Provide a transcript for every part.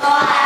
Bye.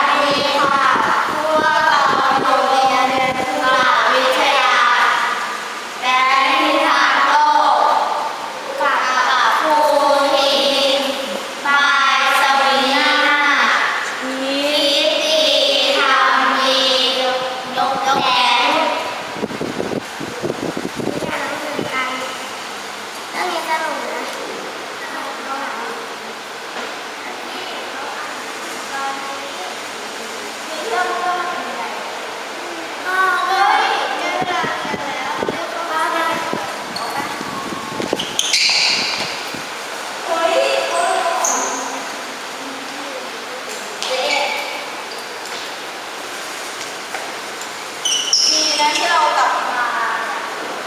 นะที่เรากลับมา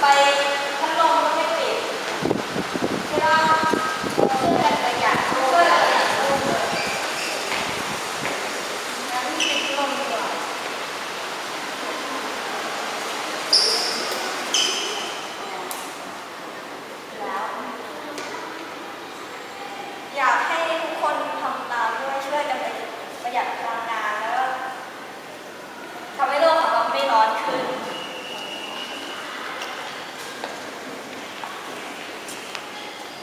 ไปพัดลมก็ไม่ปิดใช่ป่ะช่วยกันประหยัดช่วยกันประหยัดร่วมเลยงั้นปิดลมดีกว่าแล้วอยากให้ทุกคนทำตามด้วยช่วยกันประหยัดพลังงานแล้วก็ทำให้โลกของเราไม่ร้อนขึ้น